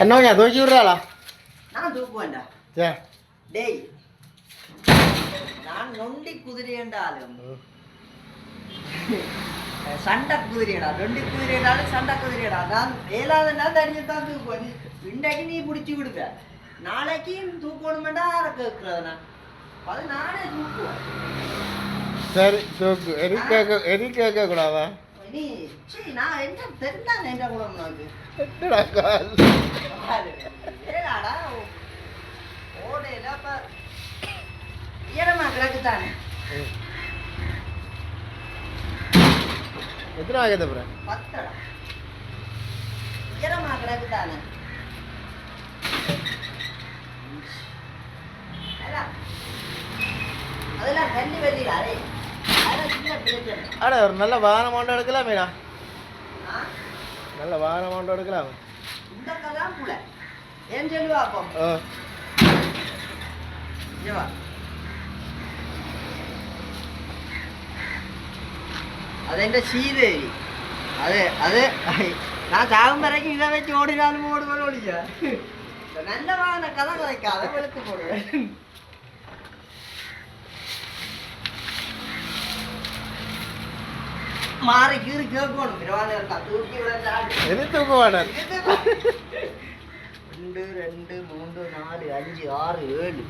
என்ன தூக்கி விடுறாளா நான் தூக்குவேன்டா சே டேய் நான் நொண்டி குதிரை என்றாலும் சண்டை குதிரையடா நொண்டி குதிரை என்றாலும் சண்டை குதிரையடா நான் ஏழாவது நாள் தனியை தான் தூக்குவேன் இன்றைக்கு நீ பிடிச்சி விடுவ நாளைக்கு தூக்கணுமெண்டா கேட்கறது நான் அது நானே தூக்குவேன் சரி தூக்கு எரி கேட்க எரி கேட்க கூடாதா நீ சரி நான் என்ன தெரிந்தானே என்ன கூட உனக்கு எத்தனை ஆகுது அப்புறம் பத்தடா. ஈரமா கிடக்குதானே. அதெல்லாம் சின்ன பிரச்சனை. அட ஒரு நல்ல வாகனம் கொண்டு எடுக்கலாமேடா ஆ? நல்ல வாகனம் கொண்டு எடுக்கலாம். இந்த கதை புல ஏன் சொல்லுவா அப்போ ஓ இங்க வா. அது എൻ്റെ சீதேவி அது அது நான் சாகும் வரைக்கும் இதை வச்சு ஓடினாலும் ஓடுவேன் ஓடிக்க இந்த நல்ல வாகன கதை மாறி கீறி கேட்கணும். எது தூக்க மாட்டார் ரெண்டு ரெண்டு மூன்று நாலு அஞ்சு ஆறு ஏழு.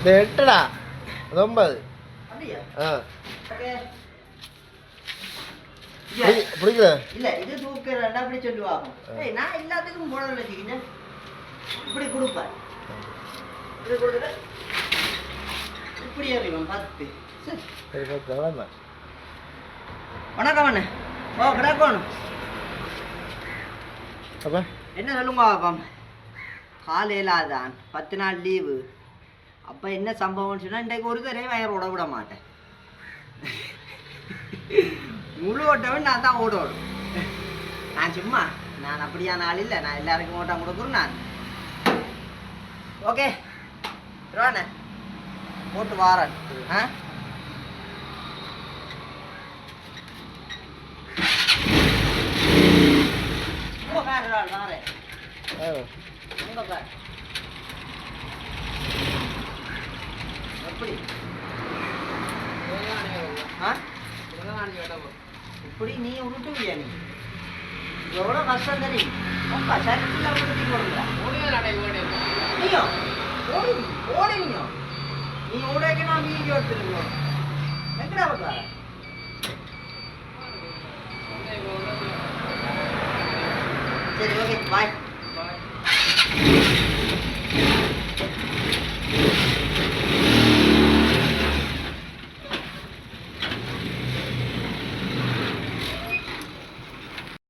இது எட்டுடா. ஒன்பது. ஆ. ஓகே. பிடி- பிடிக்கல? இல்ல இது தூக்கிறேன்டா அப்படி சொல்லுவாங்க நான் எல்லாத்துக்கும் போட வச்சுக்கிங்க இப்படி கொடுப்பேன். இப்படி கொடுத்துட்டு இப்படி அறிவன் அவ்வளோதான் வணக்கம் அண்ணே. ஓ கிடக்கணும் என்ன சொல்லுங்க பாப்பம் காலையில் அதான் பத்து நாள் லீவு. அப்போ என்ன சம்பவம்னு சொன்னால் இன்றைக்கு ஒரு தடவை வயர் ஓட விட மாட்டேன். முழு ஓட்டவன் நான் தான் ஓடணும் நான் சும்மா நான் அப்படியான ஆள் இல்லை. நான் எல்லாருக்கும் ஓட்டம் கொடுக்குறேன் நான். ஓகே. ரோண்ணே போட்டு வாரேன். ஆ? எப்படி? இப்படி நீ உருட்டுவியா நீ? எவ்வளோ கஷ்டம் தெரியும்? உப்பா சர்க்கில் உருட்டி போடுங்களா நீயோ? ஓடி ஓடி நீயோ நீ ஓடைக்கு நான் வீடியோ எடுத்துருக்கோம் எங்கடா வர சரி ஓகே பாய்